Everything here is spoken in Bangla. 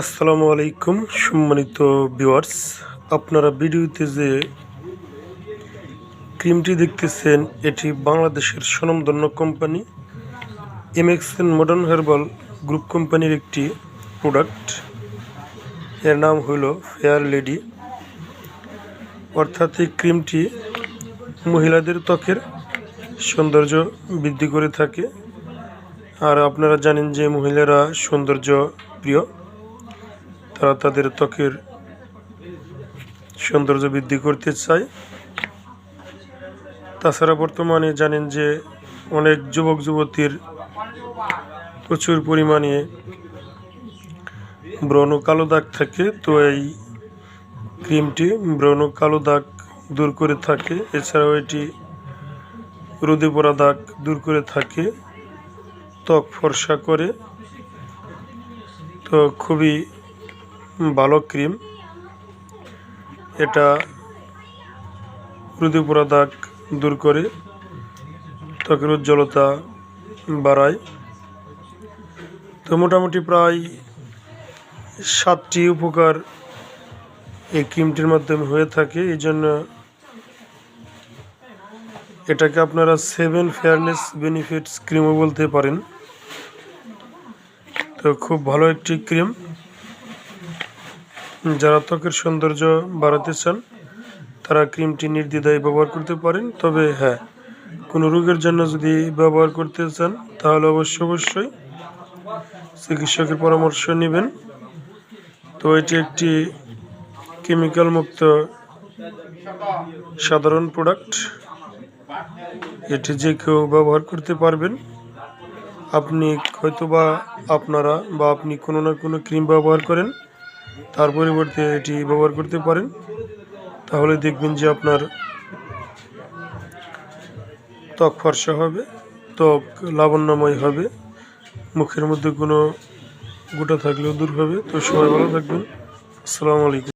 আসসালামু আলাইকুম, সম্মানিত ভিউয়ার্স। আপনারা ভিডিওতে যে ক্রিমটি দেখতেছেন, এটি বাংলাদেশের স্বনামধন্য company MXN modern herbal group কোম্পানির একটি প্রোডাক্টের নাম হল ফেয়ার লেডি অর্থাৎ এই ক্রিমটি মহিলাদের ত্বকের সৌন্দর্য বৃদ্ধি করে থাকে। আর আপনারা জানেন যে মহিলারা সৌন্দর্য প্রিয়। তারা তাদের ত্বকের সৌন্দর্য বৃদ্ধি করতে চায়। তাছাড়া বর্তমানে জানেন যে অনেক যুবক, যুবতীর প্রচুর পরিমাণে ব্রণ কালো দাগ থাকে, তো এই ক্রিমটি ব্রণ কালো দাগ দূর করে থাকে। এছাড়াও এটি রোদে পড়া দাগ দূর করে থাকে, ত্বক ফর্সা করে। তো খুবই ভালো ক্রিম। এটা রুদি পোড়া দাগ দূর করে ত্বকের উজ্জ্বলতা বাড়ায়। তো মোটামুটি প্রায় সাতটি উপকার এই ক্রিমটির মাধ্যমে হয়ে থাকে। এই জন্য এটাকে আপনারা সেভেন ফেয়ারনেস বেনিফিটস ক্রিমও বলতে পারেন। তো খুব ভালো একটি ক্রিম। যারা ত্বকের সৌন্দর্য বাড়াতে চান, তারা ক্রিমটি নির্দ্বিধায় ব্যবহার করতে পারেন। তবে হ্যাঁ কোনো রোগের জন্য যদি ব্যবহার করতে চান, তাহলে অবশ্য অবশ্যই চিকিৎসকের পরামর্শ নেবেন। তো এটি একটি কেমিক্যাল মুক্ত সাধারণ প্রোডাক্ট এটি যে কেউ ব্যবহার করতে পারবেন। আপনি হয়তোবা আপনারা বা আপনি কোনো না কোনো ক্রিম ব্যবহার করেন। তার পরিবর্তে এটি ব্যবহার করতে পারেন। তাহলে দেখবেন যে আপনার ত্বক ফর্সা হবে, ত্বক লাবণ্যময় হবে, মুখের মধ্যে কোনো গোটা থাকলেও দূর হবে। তো সবাই ভালো থাকবেন। আসসালামু আলাইকুম।